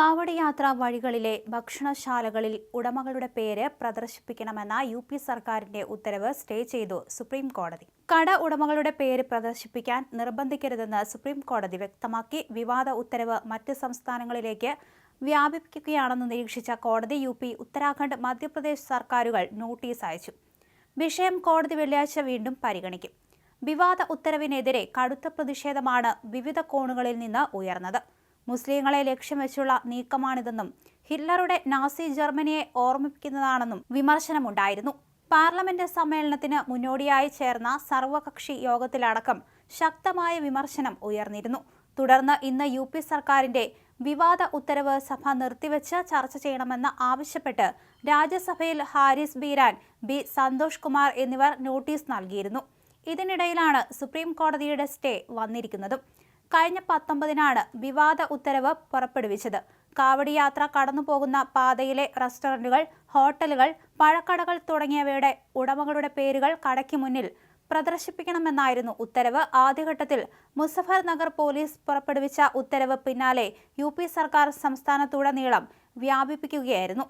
കാവടി യാത്രാ വഴികളിലെ ഭക്ഷണശാലകളിൽ ഉടമകളുടെ പേര് പ്രദർശിപ്പിക്കണമെന്ന യു പി സർക്കാരിന്റെ ഉത്തരവ് സ്റ്റേ ചെയ്തു സുപ്രീം കോടതി. കട ഉടമകളുടെ പേര് പ്രദർശിപ്പിക്കാൻ നിർബന്ധിക്കരുതെന്ന് സുപ്രീം കോടതി വ്യക്തമാക്കി. വിവാദ ഉത്തരവ് മറ്റ് സംസ്ഥാനങ്ങളിലേക്ക് വ്യാപിപ്പിക്കുകയാണെന്ന് നിരീക്ഷിച്ച കോടതി യു പി ഉത്തരാഖണ്ഡ് മധ്യപ്രദേശ് സർക്കാരുകൾ നോട്ടീസ് അയച്ചു. വിഷയം കോടതി വെള്ളിയാഴ്ച വീണ്ടും പരിഗണിക്കും. വിവാദ ഉത്തരവിനെതിരെ കടുത്ത പ്രതിഷേധമാണ് വിവിധ കോണുകളിൽ നിന്ന് ഉയർന്നത്. മുസ്ലിങ്ങളെ ലക്ഷ്യം വെച്ചുള്ള നീക്കമാണിതെന്നും ഹിറ്റ്ലറുടെ നാസി ജർമ്മനിയെ ഓർമ്മിപ്പിക്കുന്നതാണെന്നും വിമർശനമുണ്ടായിരുന്നു. പാർലമെന്റ് സമ്മേളനത്തിന് മുന്നോടിയായി ചേർന്ന സർവകക്ഷി യോഗത്തിലടക്കം ശക്തമായ വിമർശനം ഉയർന്നിരുന്നു. തുടർന്ന് ഇന്ന് യു പി സർക്കാരിന്റെ വിവാദ ഉത്തരവ് സഭ നിർത്തിവെച്ച് ചർച്ച ചെയ്യണമെന്ന് ആവശ്യപ്പെട്ട് രാജ്യസഭയിൽ ഹാരിസ് ബീരാൻ ബി സന്തോഷ് കുമാർ എന്നിവർ നോട്ടീസ് നൽകിയിരുന്നു. ഇതിനിടയിലാണ് സുപ്രീം കോടതിയുടെ സ്റ്റേ വന്നിരിക്കുന്നതും. കഴിഞ്ഞ പത്തൊമ്പതിനാണ് വിവാദ ഉത്തരവ് പുറപ്പെടുവിച്ചത്. കാവടി യാത്ര കടന്നുപോകുന്ന പാതയിലെ റെസ്റ്റോറന്റുകൾ ഹോട്ടലുകൾ പഴക്കടകൾ തുടങ്ങിയവയുടെ ഉടമകളുടെ പേരുകൾ കടയ്ക്ക് മുന്നിൽ പ്രദർശിപ്പിക്കണമെന്നായിരുന്നു ഉത്തരവ്. ആദ്യഘട്ടത്തിൽ മുസഫർ നഗർ പോലീസ് പുറപ്പെടുവിച്ച ഉത്തരവ് പിന്നാലെ യു പി സർക്കാർ സംസ്ഥാനത്തുടനീളം വ്യാപിപ്പിക്കുകയായിരുന്നു.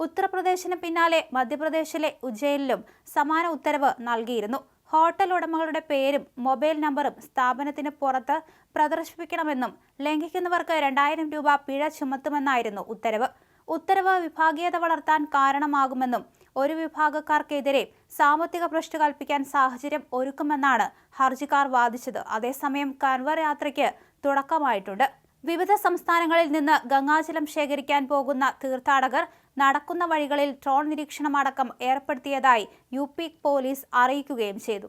ഉത്തർപ്രദേശിന് പിന്നാലെ മധ്യപ്രദേശിലെ ഉജ്ജയിനിലും സമാന ഉത്തരവ് നൽകിയിരുന്നു. ഹോട്ടൽ ഉടമകളുടെ പേരും മൊബൈൽ നമ്പറും സ്ഥാപനത്തിന് പുറത്ത് പ്രദർശിപ്പിക്കണമെന്നും ലംഘിക്കുന്നവർക്ക് രണ്ടായിരം രൂപ പിഴ ചുമത്തുമെന്നായിരുന്നു ഉത്തരവ്. ഉത്തരവ് വിഭാഗീയത വളർത്താൻ കാരണമാകുമെന്നും ഒരു വിഭാഗക്കാർക്കെതിരെ സാമ്പത്തിക ഭ്രഷ്ട് കൽപ്പിക്കാൻ സാഹചര്യം ഒരുക്കുമെന്നാണ് ഹർജിക്കാർ വാദിച്ചത്. അതേസമയം കൻവർ യാത്രയ്ക്ക് തുടക്കമായിട്ടുണ്ട്. വിവിധ സംസ്ഥാനങ്ങളിൽ നിന്ന് ഗംഗാജലം ശേഖരിക്കാൻ പോകുന്ന തീർത്ഥാടകർ നടക്കുന്ന വഴികളിൽ ഡ്രോൺ നിരീക്ഷണമടക്കം ഏർപ്പെടുത്തിയതായി യു പി പോലീസ് അറിയിക്കുകയും ചെയ്തു.